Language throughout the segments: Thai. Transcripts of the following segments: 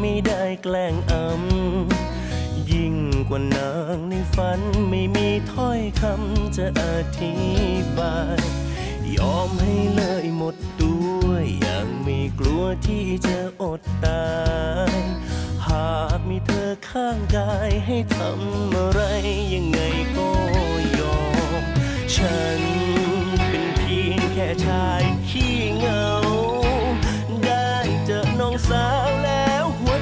ไม่ได้แกล้งอำยิ่งกว่านางในฝันไม่มีถ้อยคำจะอธิบาย ยอมให้เลยหมดตัวอย่างไม่กลัวที่จะอดตาย หากมีเธอข้างกายให้ทำอะไรยังไงก็ยอม ฉันเป็นเพียงแค่ชายขี้เหงา ได้เจอน้องสาวแล้ว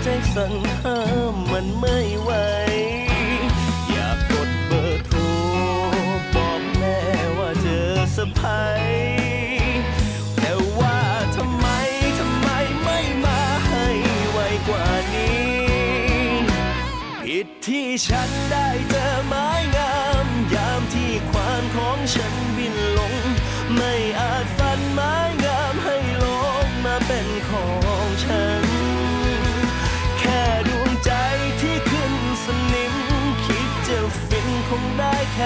ใจสั่นห้ามมันไม่ไหว อยากกดเบอร์โทรบอกแม่ว่าเจอสะพายแต่ว่าทำไมทำไมไม่มาให้ไวกว่านี้ ผิดที่ฉันได้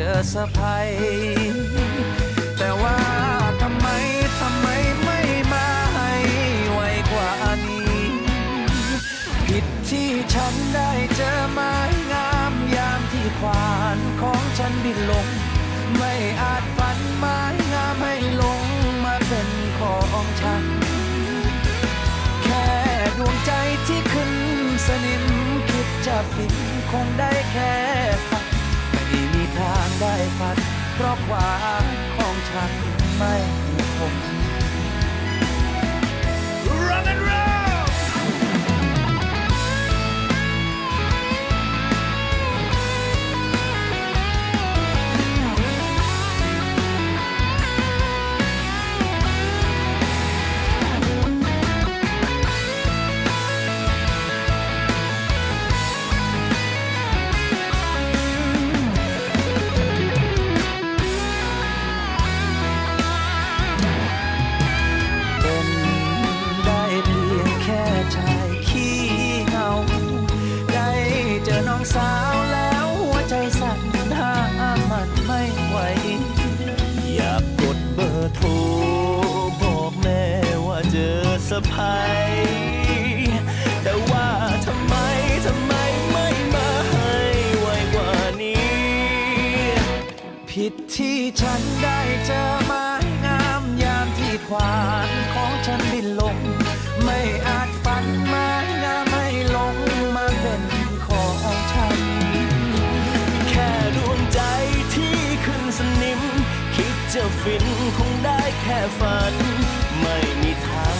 เจอสะพายแต่ว่าทำไมทำไมไม่มาให้ไวกว่านี้ ผิดที่ฉันได้เจอไม้งามยามที่ควานของฉันบินลง ไม่อาจฝันไม้งามให้ลงมาเป็นของฉัน แค่ดวงใจที่ขึ้นสนิมคิดจะฟินคงได้แค่ ทางได้ฝันเพราะความของฉันไม่คง Rock and roll อสะพายแต่ว่าทำไมทำไมไม่มาให้ไวกว่านี้ ผิดที่ฉันได้เจอไม้งามยามที่ควานของฉันบินลง ไม่อาจฝันไม้งามไม่ลงมาเป็นของฉัน แค่ดวงใจที่ขึ้นสนิม คิดจะฟินคงได้แค่ฝัน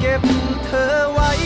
เก็บเธอไว้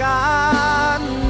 การ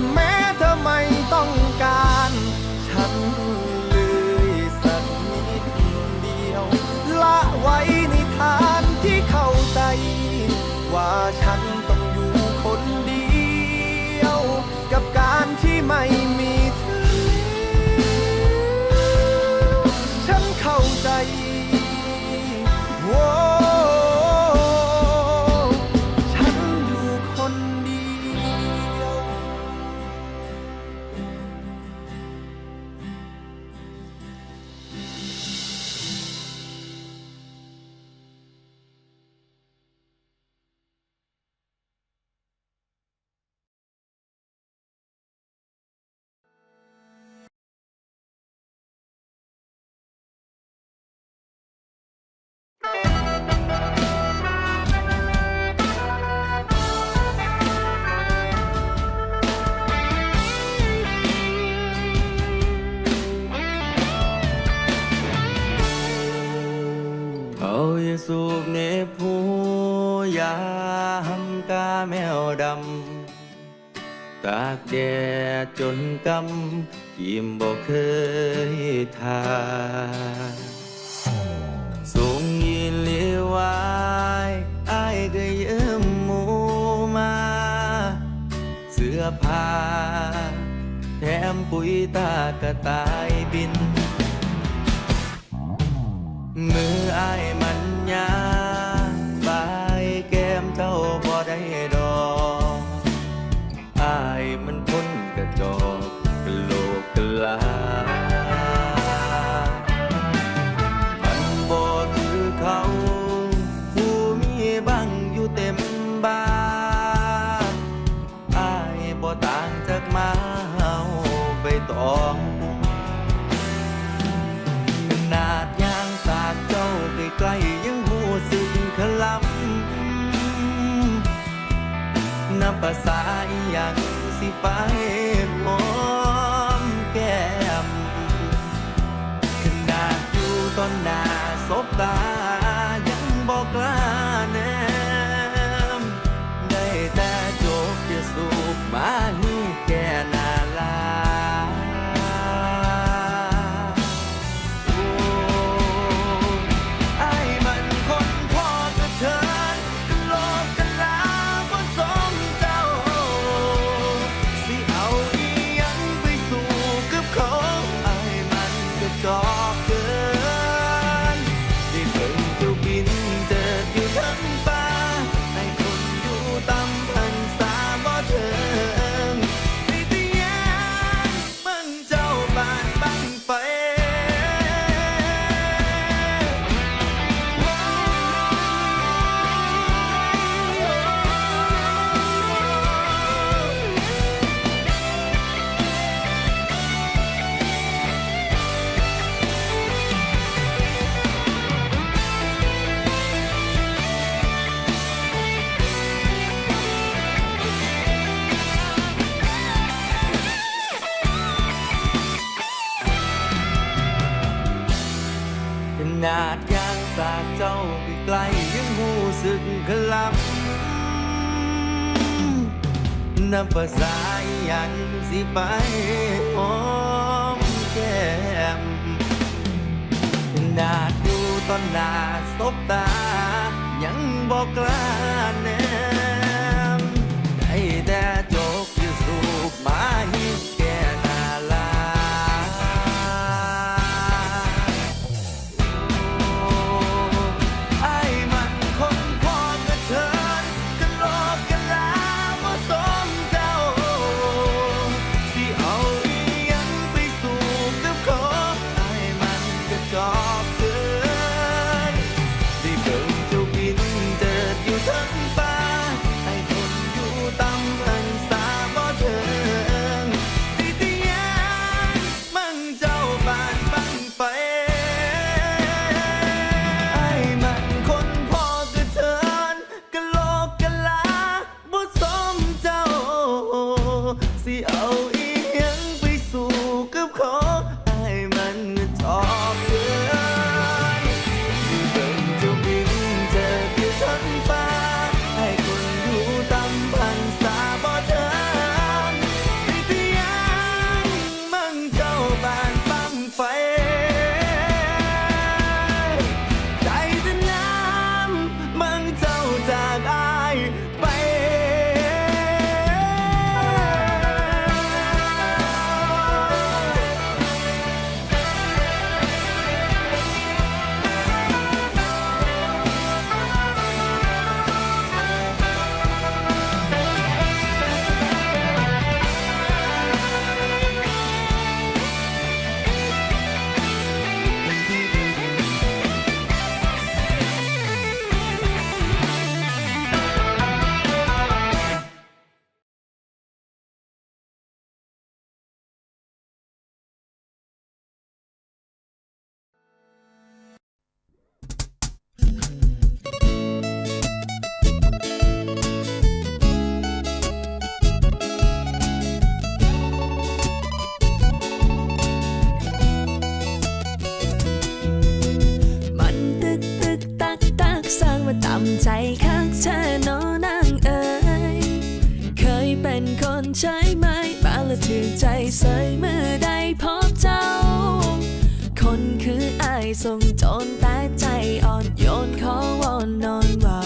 แก่จนกำกิมบอกเคยทาสูงยนเลียวายอายก็เยิ้มมูมา เสื้อผ้า แถมปุ๋ยตากระตายบิน มืออายมันยา ภาษาอีหยังสิไป น้ำภาษายัางสิไปอมแก้มนาดูตอนน้าสบตา ยังบอกกล้าแนมได้แต่จกอยู่สูบมา็ตามใจคักเธอนอนางเอ๋ยเคยเป็นคนใช้ไหมมาละถือใจเสยเมื่อได้พบเจ้า คนคืออายทรงจนแต่ใจอ่อนโยนขอวอนนอนเบา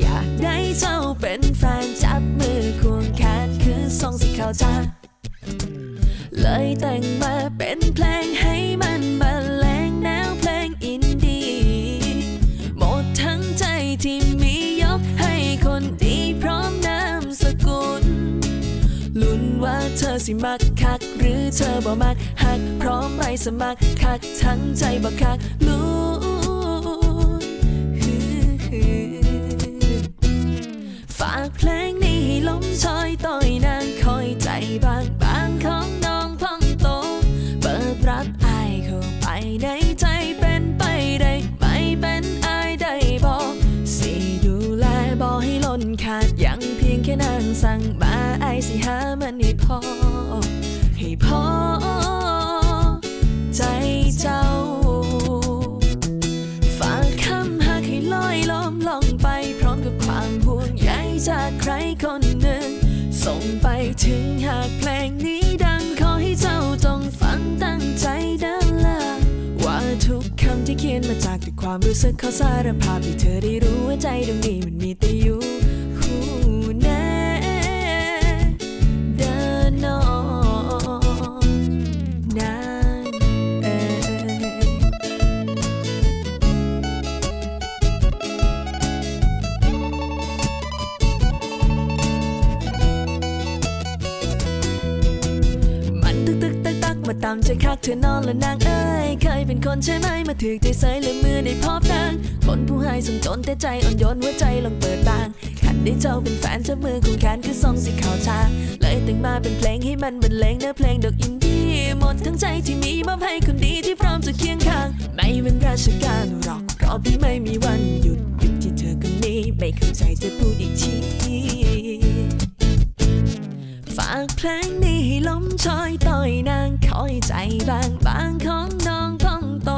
อยากได้เจ้าเป็นแฟนจับมือควงแขนคือทรงสิเขาจ้าเลยแต่งมาเป็นเพลงให้ เธอสิมักคัก หรือเธอบ่มักหัก พร้อมไปสมัครคัก ทั้งใจบ่คักลุ้ฝากเพลงนี้ให้ล้มชอยต่อ ความรู้สึกเขาสารภาพให้เธอได้รู้ว่าใจตรงนี้มันมีแต่อยู่ ตามใจคักเธอนอนและนางเอ้ยเคยเป็นคนใช่ไหมมาถือใจใสเลยมือได้พบนางคนผู้ให้สมจนแต่ใจอ่อนโยนหัวใจลองเปิดบางขันได้เจ้าเป็นแฟนจับมือของแขนคือทรงสีขาวชาเลยแต่งมาเป็นเพลงให้มันบรรเลงเนื้อเพลงดอกอินดี้หมดทั้งใจที่มีมอบให้คนดีที่พร้อมจะเคียงข้างไม่เป็นราชการหรอกเพรอบที่ไม่มีวันหยุดหยุดที่เธอคนนี้ไม่เข้าใจจะพูดอีกทีฝากเพลงนี้ให้ล้มชอยต่อยนาง ยใจบางบางของน้องพองโต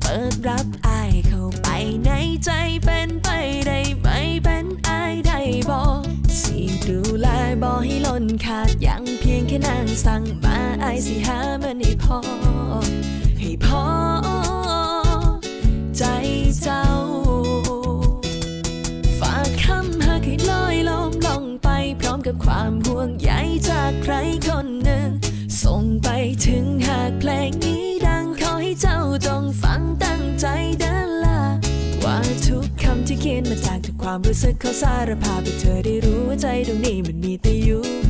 เปิดรับอายเข้าไปในใจเป็นไปได้ไหมเป็นอายได้บอกสิดูแลบอกให้ล้นขาดยังเพียงแค่นางสั่งมาอายสิหามันให้พอ ให้พอ ใจเจ้า ฝากคำหากให้ลอยลมลงไปพร้อมกับความห่วงใยจากใครคน ไปถึงหากเพลงนี้ดังขอให้เจ้าจงฟังตั้งใจเดินละว่าทุกคำที่เขียนมาจากทุกความรู้สึกเขาสารภาพให้เธอได้รู้ว่าใจตรงนี้มันมีแต่อยู่